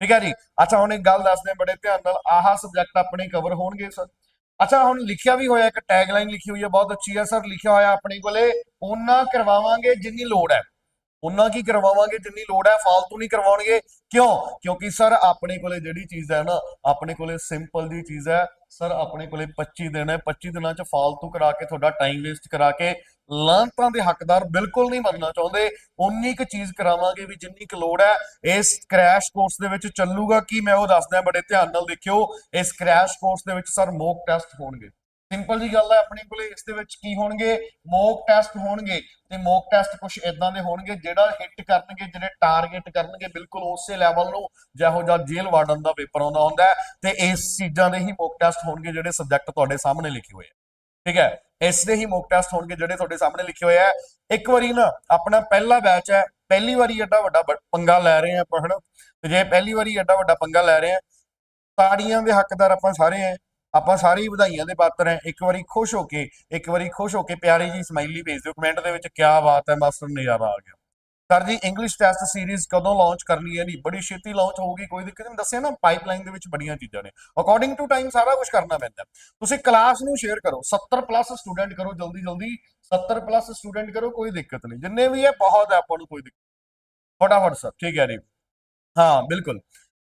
ਠੀਕ ਹੈ ਜੀ? ਅੱਛਾ ਹੁਣ ਇੱਕ ਗੱਲ ਦੱਸਦੇ ਹਾਂ ਬੜੇ ਧਿਆਨ ਨਾਲ। ਆਹ ਸਬਜੈਕਟ ਆਪਣੇ ਕਵਰ ਹੋਣਗੇ ਸਰ ਅੱਛਾ ਹੁਣ ਲਿਖਿਆ ਵੀ ਹੋਇਆ ਇੱਕ ਟੈਗਲਾਈਨ ਲਿਖੀ ਹੋਈ ਹੈ ਬਹੁਤ ਅੱਛੀ ਹੈ ਸਰ ਲਿਖਿਆ ਹੋਇਆ ਆਪਣੇ ਕੋਲੇ ਉਹਨਾਂ ਕਰਵਾਵਾਂਗੇ ਜਿੰਨੀ ਲੋੜ ਹੈ। ਉਹਨਾਂ ਕੀ ਕਰਵਾਵਾਂਗੇ? ਜਿੰਨੀ ਲੋੜ ਹੈ ਫਾਲਤੂ ਨਹੀਂ ਕਰਵਾਉਣਗੇ। ਕਿਉਂ? ਕਿਉਂਕਿ ਸਰ ਆਪਣੇ ਕੋਲੇ ਜਿਹੜੀ ਚੀਜ਼ ਹੈ ਨਾ, ਆਪਣੇ ਕੋਲੇ ਸਿੰਪਲ ਦੀ ਚੀਜ਼ ਹੈ। ਸਰ ਆਪਣੇ ਕੋਲੇ 25 ਦਿਨ ਹੈ। 25 ਦਿਨਾਂ ਚ ਫਾਲਤੂ ਕਰਾ ਕੇ ਤੁਹਾਡਾ ਟਾਈਮ ਵੇਸਟ ਕਰਾ ਕੇ ਲਾਂਤਾਂ ਦੇ ਹੱਕਦਾਰ ਬਿਲਕੁਲ ਨਹੀਂ ਬਣਨਾ ਚਾਹੁੰਦੇ। ਉਨੀ ਕੁ ਚੀਜ਼ ਕਰਾਵਾਂਗੇ ਵੀ ਜਿੰਨੀ ਕੁ ਲੋੜ ਹੈ, ਇਸ ਕ੍ਰੈਸ਼ ਕੋਰਸ ਦੇ ਵਿੱਚ ਚੱਲੂਗਾ ਕੀ? ਮੈਂ ਉਹ ਦੱਸਦਾ, ਬੜੇ ਧਿਆਨ ਨਾਲ ਦੇਖਿਓ। ਇਸ ਕ੍ਰੈਸ਼ ਕੋਰਸ ਦੇ ਵਿੱਚ ਸਰ ਮੋਕ ਟੈਸਟ ਹੋਣਗੇ। ਸਿੰਪਲ ਜੀ ਗੱਲ ਹੈ, ਆਪਣੇ ਕੋਲੇ ਇਸ ਦੇ ਵਿੱਚ ਕੀ ਹੋਣਗੇ? ਮੋਕ ਟੈਸਟ ਹੋਣਗੇ। ਤੇ ਮੋਕ ਟੈਸਟ ਕੁਝ ਇਦਾਂ ਦੇ ਹੋਣਗੇ ਜਿਹੜਾ ਹਿੱਟ ਕਰਨਗੇ, ਜਿਹੜੇ ਟਾਰਗੇਟ ਕਰਨਗੇ, ਬਿਲਕੁਲ ਉਸੇ ਲੈਵਲ ਨੂੰ ਜਿਹੋ ਜਿਹਾ ਜੇਲ੍ਹ ਵਾਰਡਨ ਦਾ ਪੇਪਰ ਆਉਂਦਾ ਹੁੰਦਾ ਤੇ ਇਸ ਚੀਜ਼ਾਂ ਦੇ ਹੀ ਮੋਕ ਟੈਸਟ ਹੋਣਗੇ ਜਿਹੜੇ ਸਬਜੈਕਟ ਤੁਹਾਡੇ ਸਾਹਮਣੇ ਲਿਖੇ ਹੋਏ ਆ। ਠੀਕ ਹੈ? ਇਸ ਦੇ ਹੀ ਮੋਕ ਟੈਸਟ ਹੋਣਗੇ ਜਿਹੜੇ ਤੁਹਾਡੇ ਸਾਹਮਣੇ ਲਿਖੇ ਹੋਏ ਆ। ਇੱਕ ਵਾਰੀ ਨਾ, ਆਪਣਾ ਪਹਿਲਾ ਬੈਚ ਹੈ, ਪਹਿਲੀ ਵਾਰੀ ਐਡਾ ਵੱਡਾ ਬ- ਪੰਗਾ ਲੈ ਰਹੇ ਆ ਆਪਾਂ, ਹਨਾ? ਤੇ ਜੇ ਪਹਿਲੀ ਵਾਰੀ ਐਡਾ ਵੱਡਾ ਪੰਗਾ ਲੈ ਰਹੇ ਆ ਤਾੜੀਆਂ ਦੇ ਹੱਕਦਾਰ ਆਪਾਂ ਸਾਰੇ ਆ। ਆਪਾਂ ਸਾਰੇ ਹੀ ਵਧਾਈਆਂ ਦੇ ਪਾਤਰ ਆ ਇੱਕ ਵਾਰੀ ਖੁਸ਼ ਹੋ ਕੇ, ਇੱਕ ਵਾਰੀ ਖੁਸ਼ ਹੋ ਕੇ ਪਿਆਰੀ ਜੀ ਸਮਾਈਲੀ ਭੇਜ ਦਿਓ। ਕਮੈਂਟ ਦੇ ਵਿੱਚ ਕਿਆ ਬਾਤ ਹੈ, ਮਾਸਟਰ ਨਜ਼ਾਰਾ ਆ ਗਿਆ। ਸਰ ਜੀ ਇੰਗਲਿਸ਼ ਟੈਸਟ ਸੀਰੀਜ਼ ਕਦੋਂ ਲਾਂਚ ਕਰਨੀ ਹੈ? ਨਹੀਂ, ਬੜੀ ਛੇਤੀ ਲਾਂਚ ਹੋਊਗੀ। ਕੋਈ ਦਿੱਕਤ ਨਹੀਂ। ਦੱਸਿਆ ਨਾ ਪਾਈਪਲਾਈਨ ਦੇ ਵਿੱਚ ਬੜੀਆਂ ਚੀਜ਼ਾਂ ਨੇ। ਅਕੋਰਡਿੰਗ ਟੂ ਟਾਈਮ ਸਾਰਾ ਕੁਝ ਕਰਨਾ ਪੈਂਦਾ। ਤੁਸੀਂ ਕਲਾਸ ਨੂੰ ਸ਼ੇਅਰ ਕਰੋ। 70 ਪਲੱਸ ਸਟੂਡੈਂਟ ਕਰੋ। ਜਲਦੀ ਜਲਦੀ 70 ਪਲੱਸ ਸਟੂਡੈਂਟ ਕਰੋ। ਕੋਈ ਦਿੱਕਤ ਨਹੀਂ। ਜਿੰਨੇ ਵੀ ਹੈ, ਬਹੁਤ ਹੈ, ਆਪਾਂ ਨੂੰ ਕੋਈ ਦਿੱਕਤ ਫਟਾਫਟ ਸਰ ਠੀਕ ਹੈ ਜੀ। ਹਾਂ, ਬਿਲਕੁਲ।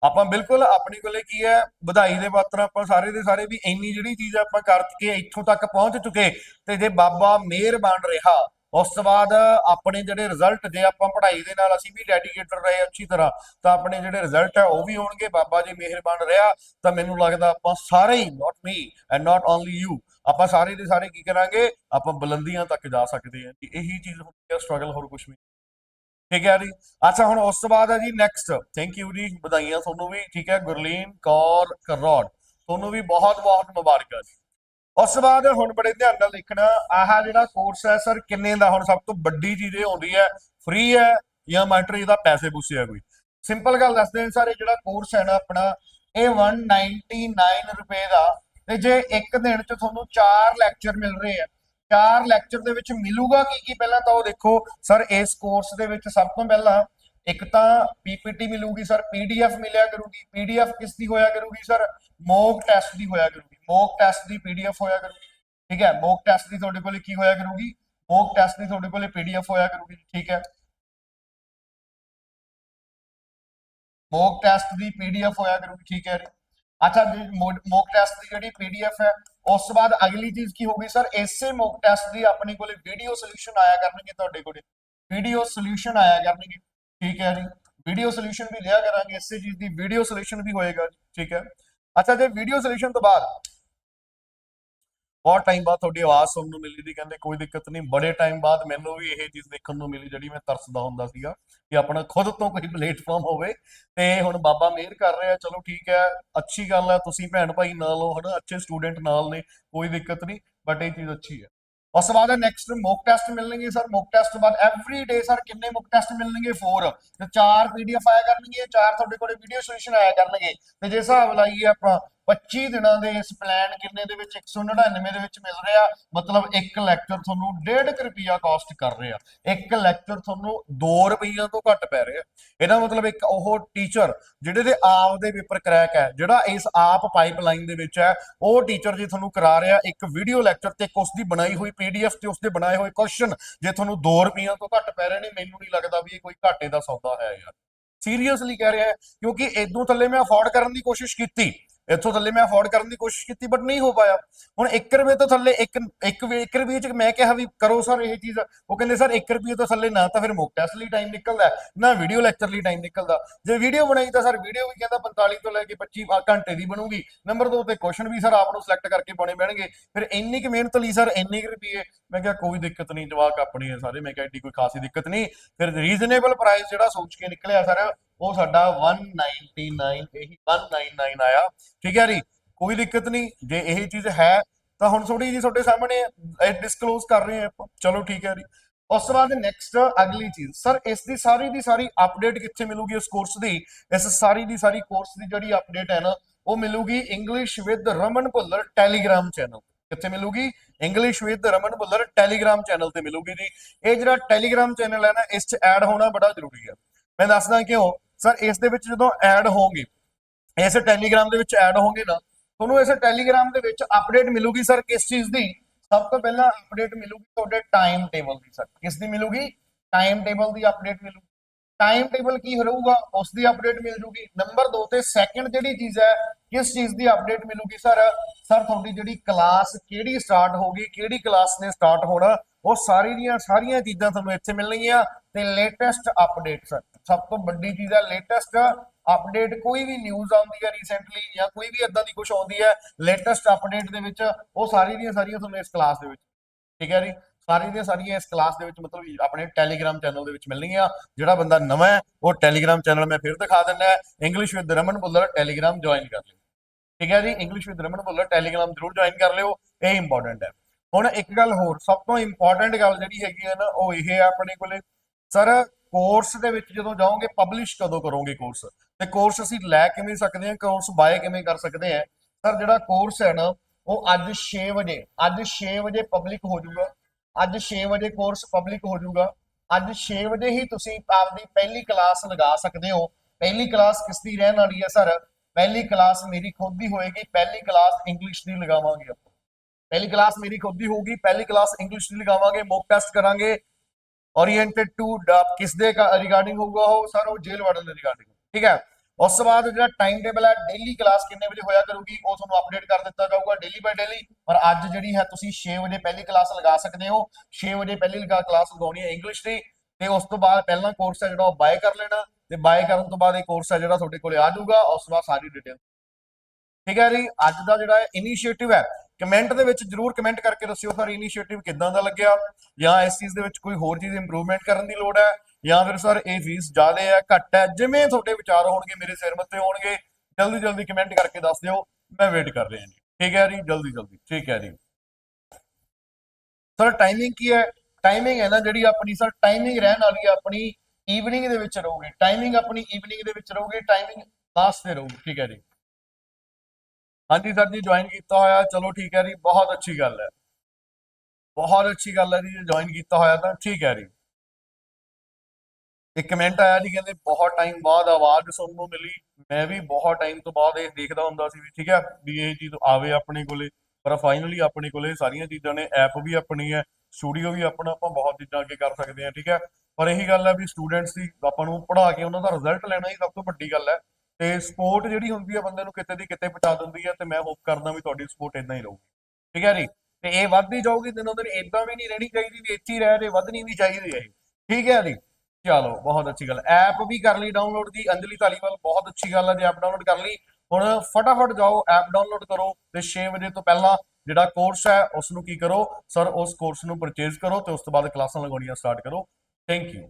ਆਪਾਂ ਬਿਲਕੁਲ ਆਪਣੇ ਕੋਲੇ ਕੀ ਹੈ, ਵਧਾਈ ਦੇ ਪਾਤਰ ਆਪਾਂ ਸਾਰੇ ਦੇ ਸਾਰੇ ਵੀ ਇੰਨੀ ਜਿਹੜੀ ਚੀਜ਼ ਆਪਾਂ ਕਰਕੇ ਇੱਥੋਂ ਤੱਕ ਪਹੁੰਚ ਚੁੱਕੇ ਤੇ ਜੇ ਬਾਬਾ ਮਿਹਰ ਬਣ ਰਿਹਾ, ਉਸ ਤੋਂ ਬਾਅਦ ਆਪਣੇ ਜਿਹੜੇ ਰਿਜ਼ਲਟ ਜੇ ਆਪਾਂ ਪੜ੍ਹਾਈ ਦੇ ਨਾਲ ਅਸੀਂ ਵੀ ਡੈਡੀਕੇਟਡ ਰਹੇ ਅੱਛੀ ਤਰ੍ਹਾਂ, ਤਾਂ ਆਪਣੇ ਜਿਹੜੇ ਰਿਜ਼ਲਟ ਹੈ ਉਹ ਵੀ ਹੋਣਗੇ। ਬਾਬਾ ਜੀ ਮਿਹਰਬਾਨ ਰਿਹਾ, ਤਾਂ ਮੈਨੂੰ ਲੱਗਦਾ ਆਪਾਂ ਸਾਰੇ ਹੀ not me and not only you ਆਪਾਂ ਸਾਰੇ ਦੇ ਸਾਰੇ ਕੀ ਕਰਾਂਗੇ? ਆਪਾਂ ਬੁਲੰਦੀਆਂ ਤੱਕ ਜਾ ਸਕਦੇ ਹਾਂ। ਇਹੀ ਚੀਜ਼ ਹੁੰਦੀ ਹੈ ਸਟਰਗਲ ਹੋਰ ਕੁਝ ਨਹੀਂ। ਠੀਕ ਹੈ ਜੀ। ਅੱਛਾ, ਹੁਣ ਉਸ ਤੋਂ ਬਾਅਦ ਹੈ ਜੀ ਨੈਕਸਟ ਥੈਂਕ ਯੂ ਜੀ ਵਧਾਈਆਂ ਤੁਹਾਨੂੰ ਵੀ, ਠੀਕ ਹੈ, ਗੁਰਲੀਨ ਕੌਰ ਕਰੋੜ। ਤੁਹਾਨੂੰ ਵੀ ਬਹੁਤ ਬਹੁਤ ਮੁਬਾਰਕਾਂ ਜੀ। ਉਸ ਤੋਂ ਬਾਅਦ ਹੁਣ ਬੜੇ ਧਿਆਨ ਨਾਲ ਦੇਖਣਾ, ਆਹ ਜਿਹੜਾ ਕੋਰਸ ਹੈ ਸਰ ਕਿੰਨੇ ਦਾ? ਹੁਣ ਸਭ ਤੋਂ ਵੱਡੀ ਚੀਜ਼ ਇਹ ਹੁੰਦੀ ਹੈ ਫ੍ਰੀ ਹੈ ਜਾਂ ਮਾਸਟਰ ਇਹਦਾ ਪੈਸੇ ਪੂਸੇ ਹੈ ਕੋਈ? ਸਿੰਪਲ ਗੱਲ ਦੱਸਦੇ ਹਾਂ ਸਰ ਇਹ ਜਿਹੜਾ ਕੋਰਸ ਹੈ ਨਾ ਆਪਣਾ, ਇਹ 199 ਰੁਪਏ ਦਾ। ਤੇ ਜੇ ਇੱਕ ਦਿਨ ਚ ਤੁਹਾਨੂੰ 4 ਲੈਕਚਰ ਮਿਲ ਰਹੇ ਆ ਚਾਰ ਲੈਕਚਰ ਦੇ ਵਿੱਚ ਮਿਲੂਗਾ ਕੀ ਕੀ ਪਹਿਲਾਂ ਤਾਂ ਉਹ ਦੇਖੋ, ਸਰ, ਇਸ ਕੋਰਸ ਦੇ ਵਿੱਚ ਸਭ ਤੋਂ ਪਹਿਲਾਂ ਇੱਕ ਤਾਂ ਪੀਪੀਟੀ ਮਿਲੂਗੀ ਸਰ ਪੀਡੀਐਫ ਮਿਲਿਆ ਕਰੂਗੀ। ਪੀਡੀਐਫ ਕਿਸ ਦੀ ਹੋਇਆ ਕਰੂਗੀ ਸਰ? ਮੌਕ ਟੈਸਟ ਦੀ ਹੋਇਆ ਕਰੂਗੀ। ਮੌਕ ਟੈਸਟ ਦੀ ਪੀਡੀਐਫ ਹੋਇਆ ਕਰੂਗੀ। ਠੀਕ ਹੈ? ਮੌਕ ਟੈਸਟ ਦੀ ਤੁਹਾਡੇ ਕੋਲੇ ਕੀ ਹੋਇਆ ਕਰੂਗੀ? ਮੌਕ ਟੈਸਟ ਦੀ ਤੁਹਾਡੇ ਕੋਲੇ ਪੀਡੀਐਫ ਹੋਇਆ ਕਰੂਗੀ, ਠੀਕ ਹੈ? ਮੌਕ ਟੈਸਟ ਦੀ ਪੀਡੀਐਫ ਹੋਇਆ ਕਰੂਗੀ, ਠੀਕ ਹੈ ਜੀ। ਅੱਛਾ ਮੌਕ ਟੈਸਟ ਦੀ ਜਿਹੜੀ ਪੀਡੀਐਫ ਹੈ ਉਸ ਤੋਂ ਬਾਅਦ ਅਗਲੀ ਚੀਜ਼ ਕੀ ਹੋਗੀ ਸਰ ਇਸੇ ਮੋਕ ਟੈਸਟ ਦੀ ਆਪਣੇ ਕੋਲੇ ਵੀਡੀਓ ਸੋਲੂਸ਼ਨ ਆਇਆ ਕਰਨਗੇ ਤੁਹਾਡੇ ਕੋਲੇ। ਵੀਡੀਓ ਸੋਲੂਸ਼ਨ ਆਇਆ ਕਰਨਗੇ ਠੀਕ ਹੈ ਜੀ? ਵੀਡੀਓ ਸੋਲੂਸ਼ਨ ਵੀ ਲਿਆ ਕਰਾਂਗੇ ਇਸੇ ਚੀਜ਼ ਦੀ ਵੀਡੀਓ ਸੋਲੂਸ਼ਨ ਵੀ ਹੋਏਗਾ ਜੀ, ਠੀਕ ਹੈ? ਅੱਛਾ ਜੇ ਵੀਡੀਓ ਸੋਲੂਸ਼ਨ ਤੋਂ ਬਾਅਦ ਬਹੁਤ ਟਾਈਮ ਬਾਅਦ ਤੁਹਾਡੀ ਆਵਾਜ਼ ਸੁਣਨ ਨੂੰ ਮਿਲੀ ਦੀ ਕਹਿੰਦੇ ਕੋਈ ਦਿੱਕਤ ਨਹੀਂ। ਬੜੇ ਟਾਈਮ ਬਾਅਦ ਮੈਨੂੰ ਵੀ ਇਹ ਚੀਜ਼ ਦੇਖਣ ਨੂੰ ਮਿਲੀ ਜਿਹੜੀ ਮੈਂ ਤਰਸਦਾ ਹੁੰਦਾ ਸੀਗਾ ਕਿ ਆਪਣਾ ਖੁਦ ਤੋਂ ਕੋਈ ਪਲੇਟਫਾਰਮ ਹੋਵੇ। ਤੇ ਹੁਣ ਬਾਬਾ ਮਿਹਰ ਕਰ ਰਿਹਾ, ਚਲੋ ਠੀਕ ਹੈ, ਅੱਛੀ ਗੱਲ ਹੈ, ਤੁਸੀਂ ਭੈਣ ਭਾਈ ਨਾਲ ਹੋ, ਹਨਾ, ਅੱਛੇ ਸਟੂਡੈਂਟ ਨਾਲ ਨੇ, ਕੋਈ ਦਿੱਕਤ ਨਹੀਂ ਬਟ ਇਹ ਚੀਜ਼ ਅੱਛੀ ਹੈ। ਉਸ ਬਾਅਦ ਨੈਕਸਟ ਮੌਕ ਟੈਸਟ ਮਿਲਣਗੇ ਸਰ ਮੌਕ ਟੈਸਟ ਬਾਅਦ ਐਵਰੀ ਡੇ ਸਰ ਕਿੰਨੇ ਮੌਕ ਟੈਸਟ ਮਿਲਣਗੇ? 4 ਤੇ ਚਾਰ ਪੀਡੀਐਫ ਆਇਆ ਕਰਨਗੇ, ਚਾਰ ਤੁਹਾਡੇ ਕੋਲੇ ਵੀਡੀਓ ਸੋਲੂਸ਼ਨ ਆਇਆ ਕਰਨਗੇ। ਤੇ ਜੇ ਹਿਸਾਬ ਲਾਈਏ ਆਪਾਂ 25 ਦਿਨਾਂ ਦੇ ਇਸ ਪਲਾਨ ਕਿੰਨੇ ਦੇ ਵਿੱਚ 199 ਦੇ ਵਿੱਚ ਮਿਲ ਰਿਹਾ। ਮਤਲਬ ਇੱਕ ਲੈਕਚਰ ਤੁਹਾਨੂੰ 1.5 ਰੁਪਿਆ ਕਾਸਟ ਕਰ ਰਿਹਾ। ਇੱਕ ਲੈਕਚਰ ਤੁਹਾਨੂੰ 2 ਰੁਪਈਆ ਤੋਂ ਘੱਟ ਪੈ ਰਿਹਾ। ਇਹਦਾ ਮਤਲਬ ਇੱਕ ਉਹ ਟੀਚਰ ਜਿਹੜੇ ਦੇ ਆਪ ਦੇ ਪੇਪਰ ਕ੍ਰੈਕ ਹੈ, ਜਿਹੜਾ ਇਸ ਆਪ ਪਾਈਪਲਾਈਨ ਦੇ ਵਿੱਚ ਹੈ, ਉਹ ਟੀਚਰ ਜੀ ਤੁਹਾਨੂੰ ਕਰਾ ਰਿਹਾ, ਇੱਕ ਵੀਡੀਓ ਲੈਕਚਰ ਤੇ ਇੱਕ ਉਸ ਦੀ ਬਣਾਈ ਹੋਈ ਪੀਡੀਐਫ ਤੇ ਉਸ ਦੇ ਬਣਾਏ ਹੋਏ ਕੁਐਸਚਨ ਜੇ ਤੁਹਾਨੂੰ 2 ਰੁਪਈਆ ਤੋਂ ਘੱਟ ਪੈ ਰਹੇ ਨੇ, ਮੈਨੂੰ ਨਹੀਂ ਲੱਗਦਾ ਵੀ ਇਹ ਕੋਈ ਘਾਟੇ ਦਾ ਸੌਦਾ ਹੈ ਯਾਰ। ਸੀਰੀਅਸਲੀ ਕਹਿ ਰਿਹਾ ਹੈ, ਕਿਉਂਕਿ ਇਦੋਂ ਥੱਲੇ ਮੈਂ ਅਫੋਰਡ ਕਰਨ ਦੀ ਕੋਸ਼ਿਸ਼ ਕੀਤੀ। ਇੱਥੋਂ ਥੱਲੇ ਮੈਂ ਅਫੋਰਡ ਕਰਨ ਦੀ ਕੋਸ਼ਿਸ਼ ਕੀਤੀ ਬਟ ਨਹੀਂ ਹੋ ਪਾਇਆ। ਹੁਣ 1 ਰੁਪਏ ਤੋਂ ਥੱਲੇ ਇੱਕ 1 ਰੁਪਏ ਚ ਮੈਂ ਕਿਹਾ ਵੀ ਕਰੋ ਸਰ ਇਹ ਚੀਜ਼। ਉਹ ਕਹਿੰਦੇ, ਸਰ 1 ਰੁਪਏ ਤੋਂ ਥੱਲੇ ਨਾ, ਤਾਂ ਫਿਰ ਮੌਕ ਟੈਸਟ ਲਈ ਟਾਈਮ ਨਿਕਲਦਾ ਨਾ ਵੀਡੀਓ ਲੈਕਚਰ ਲਈ ਟਾਈਮ ਨਿਕਲਦਾ। ਜੇ ਵੀਡੀਓ ਬਣਾਈ ਤਾਂ ਸਰ ਵੀਡੀਓ ਵੀ ਕਹਿੰਦਾ 45 ਤੋਂ ਲੈ ਕੇ 25 ਘੰਟੇ ਦੀ ਬਣੂਗੀ। ਨੰਬਰ 2 ਤੇ ਕੁਐਸਚਨ ਵੀ ਸਰ ਆਪ ਨੂੰ ਸਿਲੈਕਟ ਕਰਕੇ ਪਾਉਣੇ ਪੈਣਗੇ। ਫਿਰ ਇੰਨੀ ਕੁ ਮਿਹਨਤ ਲਈ ਸਰ ਇੰਨੇ ਕੁ ਰੁਪਏ, ਮੈਂ ਕਿਹਾ ਕੋਈ ਦਿੱਕਤ ਨਹੀਂ, ਜਵਾਕ ਆਪਣੇ ਆ ਸਾਰੇ। ਮੈਂ ਕਿਹਾ ਏਡੀ ਕੋਈ ਖਾਸੀ ਦਿੱਕਤ ਨਹੀਂ। ਫਿਰ ਰੀਜ਼ਨੇਬਲ ਪ੍ਰਾਈਸ ਜਿਹੜਾ ਸੋਚ ਕੇ ਨਿਕਲਿਆ ਸਰ ਉਹ ਸਾਡਾ 199 ਇਹੀ 199 ਆਇਆ। ਠੀਕ ਹੈ ਜੀ? ਕੋਈ ਦਿੱਕਤ ਨਹੀਂ, ਜੇ ਇਹ ਚੀਜ਼ ਹੈ, ਤਾਂ ਹੁਣ ਥੋੜੀ ਜੀ ਤੁਹਾਡੇ ਸਾਹਮਣੇ ਡਿਸਕਲੋਜ਼ ਕਰ ਰਹੇ ਆਪਾਂ। ਚਲੋ ਠੀਕ ਹੈ ਜੀ। ਉਸ ਤੋਂ ਬਾਅਦ ਨੈਕਸਟ ਅਗਲੀ ਚੀਜ਼। ਸਰ ਇਸ ਦੀ ਸਾਰੀ ਦੀ ਸਾਰੀ ਅਪਡੇਟ ਕਿੱਥੇ ਮਿਲੂਗੀ ਇਸ ਕੋਰਸ ਦੀ? ਇਸ ਸਾਰੀ ਦੀ ਸਾਰੀ ਕੋਰਸ ਦੀ ਜਿਹੜੀ ਅਪਡੇਟ ਹੈ ਨਾ, ਉਹ ਮਿਲੂਗੀ English with Raman Bhullar Telegram channel ਕਿੱਥੇ ਮਿਲੂਗੀ? English with Raman Bhullar Telegram channel ਤੇ ਮਿਲੂਗੀ ਜੀ। ਇਹ ਜਿਹੜਾ ਟੈਲੀਗ੍ਰਾਮ ਚੈਨਲ ਹੈ ਨਾ, ਇਸ 'ਚ ਐਡ ਹੋਣਾ ਬੜਾ ਜ਼ਰੂਰੀ ਹੈ। ਮੈਂ ਦੱਸਦਾ ਕਿਉਂ? ਸਰ, ਇਸ ਦੇ ਵਿੱਚ ਜਦੋਂ ਐਡ ਹੋਗੇ ਇਸ ਟੈਲੀਗ੍ਰਾਮ ਦੇ ਵਿੱਚ ਐਡ ਹੋਗੇ ਨਾ, ਤੁਹਾਨੂੰ ਇਸ ਟੈਲੀਗ੍ਰਾਮ ਦੇ ਵਿੱਚ ਅਪਡੇਟ ਮਿਲੂਗੀ ਸਰ ਕਿਸ ਚੀਜ਼ ਦੀ? ਸਭ ਤੋਂ ਪਹਿਲਾਂ ਅਪਡੇਟ ਮਿਲੂਗੀ ਤੁਹਾਡੇ ਟਾਈਮ ਟੇਬਲ ਦੀ, ਸਰ। ਕਿਸ ਦੀ ਮਿਲੂਗੀ? ਟਾਈਮ ਟੇਬਲ ਦੀ ਅਪਡੇਟ ਮਿਲੂਗੀ। ਟਾਈਮ ਟੇਬਲ ਕੀ ਰਹੂਗਾ ਉਸ ਦੀ ਅਪਡੇਟ ਮਿਲ ਜੂਗੀ। ਨੰਬਰ 2 ਤੇ ਸੈਕੰਡ ਜਿਹੜੀ ਚੀਜ਼ ਹੈ, ਕਿਸ ਚੀਜ਼ ਦੀ ਅਪਡੇਟ ਮਿਲੂਗੀ ਸਰ ਸਰ ਤੁਹਾਡੀ ਜਿਹੜੀ ਕਲਾਸ ਕਿਹੜੀ ਸਟਾਰਟ ਹੋਗੀ ਕਿਹੜੀ ਕਲਾਸ ਨੇ ਸਟਾਰਟ ਹੋਣਾ, ਉਹ ਸਾਰੀ ਦੀਆਂ ਸਾਰੀਆਂ ਚੀਜ਼ਾਂ ਤੁਹਾਨੂੰ ਇੱਥੇ ਮਿਲਣਗੀਆਂ ਤੇ ਲੇਟੈਸਟ ਅਪਡੇਟ ਸਰ ਸਭ ਤੋਂ ਵੱਡੀ ਚੀਜ਼ ਹੈ ਲੇਟੈਸਟ ਅਪਡੇਟ ਕੋਈ ਵੀ ਨਿਊਜ਼ ਆਉਂਦੀ ਹੈ ਰੀਸੈਂਟਲੀ ਜਾਂ ਕੋਈ ਵੀ ਇਦਾਂ ਦੀ ਕੁਝ ਆਉਂਦੀ ਹੈ ਲੇਟੈਸਟ ਅਪਡੇਟ ਦੇ ਵਿੱਚ ਉਹ ਸਾਰੀ ਦੀਆਂ ਸਾਰੀਆਂ ਤੁਹਾਨੂੰ ਇਸ ਕਲਾਸ ਦੇ ਵਿੱਚ। ਠੀਕ ਹੈ ਜੀ? ਸਾਰੀਆਂ ਦੀਆਂ ਸਾਰੀਆਂ ਇਸ ਕਲਾਸ ਦੇ ਵਿੱਚ ਮਤਲਬ ਆਪਣੇ ਟੈਲੀਗ੍ਰਾਮ ਚੈਨਲ ਦੇ ਵਿੱਚ ਮਿਲਣਗੀਆਂ। ਜਿਹੜਾ ਬੰਦਾ ਨਵਾਂ ਹੈ, ਉਹ ਟੈਲੀਗ੍ਰਾਮ ਚੈਨਲ ਮੈਂ ਫਿਰ ਦਿਖਾ ਦਿੰਦਾ English with Raman Bhullar Telegram join ਕਰ ਲਿਓ। ਠੀਕ ਹੈ ਜੀ? English with Raman Bhullar Telegram ਜ਼ਰੂਰ ਜੁਆਇਨ ਕਰ ਲਿਓ। ਇਹ ਇੰਪੋਰਟੈਂਟ ਹੈ। ਹੁਣ ਇੱਕ ਗੱਲ ਹੋਰ, ਸਭ ਤੋਂ ਇੰਪੋਰਟੈਂਟ ਗੱਲ ਜਿਹੜੀ ਹੈਗੀ ਹੈ ਨਾ, ਉਹ ਇਹ ਹੈ ਆਪਣੇ ਕੋਲੇ ਸਰ ਕੋਰਸ ਦੇ ਵਿੱਚ ਜਦੋਂ ਜਾਓਗੇ ਪਬਲਿਸ਼ ਕਦੋਂ ਕਰੋਗੇ ਕੋਰਸ ਤੇ ਕੋਰਸ ਅਸੀਂ ਲੈ ਕਿਵੇਂ ਸਕਦੇ ਹਾਂ? ਕੋਰਸ ਬਾਏ ਕਿਵੇਂ ਕਰ ਸਕਦੇ ਹਾਂ? ਸਰ ਜਿਹੜਾ ਕੋਰਸ ਹੈ ਨਾ, ਉਹ ਅੱਜ 6 ਵਜੇ, ਅੱਜ 6 ਵਜੇ ਪਬਲਿਕ ਹੋ ਜਾਊਗਾ। ਅੱਜ 6 ਵਜੇ ਕੋਰਸ ਪਬਲਿਕ ਹੋ ਜਾਊਗਾ। ਅੱਜ 6 ਵਜੇ ਹੀ ਤੁਸੀਂ ਆਪਦੀ ਪਹਿਲੀ ਕਲਾਸ ਲਗਾ ਸਕਦੇ ਹੋ। ਪਹਿਲੀ ਕਲਾਸ ਕਿਸ ਦੀ ਰਹਿਣ ਵਾਲੀ ਹੈ ਸਰ? ਪਹਿਲੀ ਕਲਾਸ ਮੇਰੀ ਖੁਦ ਦੀ ਹੋਏਗੀ, ਪਹਿਲੀ ਕਲਾਸ ਇੰਗਲਿਸ਼ ਦੀ ਲਗਾਵਾਂਗੇ ਆਪਾਂ। ਪਹਿਲੀ ਕਲਾਸ ਮੇਰੀ ਖੁਦ ਦੀ ਹੋਊਗੀ, ਪਹਿਲੀ ਕਲਾਸ ਇੰਗਲਿਸ਼ ਦੀ ਲਗਾਵਾਂਗੇ ਮੋਕ ਟੈਸਟ ਕਰਾਂਗੇ। ਓਰੀਐਂਟਡ ਟੂ ਕਿਸ ਦੇ ਰਿਗਾਰਡਿੰਗ ਹੋਊਗਾ ਉਹ? ਸਰ, ਉਹ ਜੇਲ੍ਹ ਵਾਰਡਨ ਦੇ ਰਿਗਾਰਡਿੰਗ ਠੀਕ ਹੈ? ਉਸ ਤੋਂ ਬਾਅਦ ਜਿਹੜਾ ਟਾਈਮ ਟੇਬਲ ਹੈ ਡੇਲੀ ਕਲਾਸ ਕਿੰਨੇ ਵਜੇ ਹੋਇਆ ਕਰੂਗੀ, ਉਹ ਤੁਹਾਨੂੰ ਅਪਡੇਟ ਕਰ ਦਿੱਤਾ ਜਾਊਗਾ ਡੇਲੀ ਬਾਈ ਡੇਲੀ ਪਰ ਅੱਜ ਜਿਹੜੀ ਹੈ, ਤੁਸੀਂ 6 ਵਜੇ ਪਹਿਲੀ ਕਲਾਸ ਲਗਾ ਸਕਦੇ ਹੋ। 6 ਵਜੇ ਪਹਿਲੀ ਲਗਾ ਕਲਾਸ ਲਗਾਉਣੀ ਹੈ ਇੰਗਲਿਸ਼ ਦੀ। ਤੇ ਉਸ ਤੋਂ ਬਾਅਦ ਪਹਿਲਾ ਕੋਰਸ ਹੈ ਜਿਹੜਾ ਉਹ ਬਾਏ ਕਰ ਲੈਣਾ। ਤੇ ਬਾਏ ਕਰਨ ਤੋਂ ਬਾਅਦ ਇਹ ਕੋਰਸ ਹੈ ਜਿਹੜਾ ਤੁਹਾਡੇ ਕੋਲੇ ਆ ਜਾਊਗਾ। ਉਸ ਤੋਂ ਬਾਅਦ ਸਾਰੀ ਡਿਟੇਲ ਠੀਕ ਹੈ ਜੀ? ਅੱਜ ਦਾ ਜਿਹੜਾ ਇਨੀਸ਼ੀਏਟਿਵ ਹੈ ਕਮੈਂਟ ਦੇ ਵਿੱਚ ਜਰੂਰ ਕਮੈਂਟ ਕਰਕੇ ਦੱਸਿਓ ਸਰ ਇਨੀਸ਼ੀਏਟਿਵ ਕਿੱਦਾਂ ਦਾ ਲੱਗਿਆ, ਜਾਂ ਇਸ ਚੀਜ਼ ਦੇ ਵਿੱਚ ਕੋਈ ਹੋਰ ਚੀਜ਼ ਇੰਪਰੂਵਮੈਂਟ ਕਰਨ ਦੀ ਲੋੜ ਹੈ, ਜਾਂ ਫਿਰ ਸਰ ਇਹ ਫੀਸ ਜ਼ਿਆਦਾ ਹੈ, ਘੱਟ ਹੈ, ਜਿਵੇਂ ਤੁਹਾਡੇ ਵਿਚਾਰ ਹੋਣਗੇ, ਮੇਰੇ ਸਿਰ ਮੱਤੇ ਹੋਣਗੇ, ਜਲਦੀ ਜਲਦੀ ਕਮੈਂਟ ਕਰਕੇ ਦੱਸ ਦਿਓ, ਮੈਂ ਵੇਟ ਕਰ ਰਿਹਾ ਜੀ। ਠੀਕ ਹੈ ਜੀ, ਜਲਦੀ ਜਲਦੀ, ਠੀਕ ਹੈ ਜੀ। ਸਰ ਟਾਈਮਿੰਗ ਕੀ ਹੈ? ਟਾਈਮਿੰਗ ਹੈ ਨਾ ਜਿਹੜੀ ਆਪਣੀ, ਸਰ ਟਾਈਮਿੰਗ ਰਹਿਣ ਵਾਲੀ ਹੈ ਆਪਣੀ ਈਵਨਿੰਗ ਦੇ ਵਿੱਚ ਰਹੂਗੀ ਟਾਈਮਿੰਗ ਆਪਣੀ ਈਵਨਿੰਗ ਦੇ ਵਿੱਚ ਰਹੂਗੀ ਟਾਈਮਿੰਗ ਲਾਸਟ ਤੇ ਰਹੂਗੀ, ਠੀਕ ਹੈ ਜੀ। ਹਾਂਜੀ ਸਰ ਜੀ ਜੁਆਇਨ ਕੀਤਾ ਹੋਇਆ, ਚਲੋ ਠੀਕ ਹੈ ਜੀ, ਬਹੁਤ ਅੱਛੀ ਗੱਲ ਹੈ। ਬਹੁਤ ਅੱਛੀ ਗੱਲ ਹੈ ਜੀ ਜੁਆਇਨ ਕੀਤਾ ਹੋਇਆ ਤਾਂ ਠੀਕ ਹੈ ਜੀ। ਇੱਕ ਕਮੈਂਟ ਆਇਆ ਜੀ, ਕਹਿੰਦੇ ਬਹੁਤ ਟਾਈਮ ਬਾਅਦ ਆਵਾਜ਼ ਸੁਣਨ ਨੂੰ ਮਿਲੀ। ਮੈਂ ਵੀ ਬਹੁਤ ਟਾਈਮ ਤੋਂ ਬਾਅਦ ਇਹ ਦੇਖਦਾ ਹੁੰਦਾ ਸੀ ਵੀ ਠੀਕ ਹੈ, ਵੀ ਇਹ ਚੀਜ਼ ਆਵੇ ਆਪਣੇ ਕੋਲੇ। ਪਰ ਫਾਈਨਲੀ ਆਪਣੇ ਕੋਲੇ ਸਾਰੀਆਂ ਚੀਜ਼ਾਂ ਨੇ ਐਪ ਵੀ ਆਪਣੀ ਹੈ ਸਟੂਡੀਓ ਵੀ ਆਪਣਾ, ਆਪਾਂ ਬਹੁਤ ਚੀਜ਼ਾਂ ਅੱਗੇ ਕਰ ਸਕਦੇ ਹਾਂ, ਠੀਕ ਹੈ। ਪਰ ਇਹੀ ਗੱਲ ਹੈ ਵੀ ਸਟੂਡੈਂਟਸ ਦੀ, ਆਪਾਂ ਨੂੰ ਪੜ੍ਹਾ ਕੇ ਉਹਨਾਂ ਦਾ ਰਿਜ਼ਲਟ ਲੈਣਾ ਹੀ ਸਭ ਤੋਂ ਵੱਡੀ ਗੱਲ ਹੈ। ਤੇ ਸਪੋਰਟ ਜਿਹੜੀ ਹੁੰਦੀ ਆ ਬੰਦੇ ਨੂੰ ਕਿਤੇ ਦੀ ਕਿਤੇ ਪਹੁੰਚਾ ਦਿੰਦੀ ਹੈ ਤੇ ਮੈਂ ਹੋਪ ਕਰਦਾ ਵੀ ਤੁਹਾਡੀ ਸਪੋਰਟ ਇਦਾਂ ਹੀ ਰਹੂਗੀ। ਠੀਕ ਹੈ ਜੀ? ਤੇ ਇਹ ਵੱਧਦੀ ਜਾਊਗੀ, ਦਿਨੋਂ ਦਿਨ ਇਦਾਂ ਵੀ ਨਹੀਂ ਰਹਿਣੀ ਚਾਹੀਦੀ ਵੀ ਇੱਥੇ ਹੀ ਰਹਿ ਰਹੇ ਵਧਣੀ ਵੀ ਚਾਹੀਦੀ ਹੈ ਇਹ। ਠੀਕ ਹੈ ਜੀ? ਚਲੋ, ਬਹੁਤ ਅੱਛੀ ਗੱਲ। ਐਪ ਵੀ ਕਰ ਲਈ ਡਾਊਨਲੋਡ ਦੀ, ਅੰਜਲੀ ਧਾਲੀਵਾਲ, ਬਹੁਤ ਅੱਛੀ ਗੱਲ ਹੈ ਜੇ ਐਪ ਡਾਊਨਲੋਡ ਕਰ ਲਈ। ਹੁਣ ਫਟਾਫਟ ਜਾਓ ਐਪ ਡਾਊਨਲੋਡ ਕਰੋ ਤੇ 6 ਵਜੇ ਤੋਂ ਪਹਿਲਾਂ ਜਿਹੜਾ ਕੋਰਸ ਹੈ ਉਸ ਨੂੰ ਕੀ ਕਰੋ? ਸਰ ਉਸ ਕੋਰਸ ਨੂੰ ਪਰਚੇਜ਼ ਕਰੋ ਤੇ ਉਸ ਤੋਂ ਬਾਅਦ ਕਲਾਸਾਂ ਲਗਾਉਣੀਆਂ ਸਟਾਰਟ ਕਰੋ। Thank you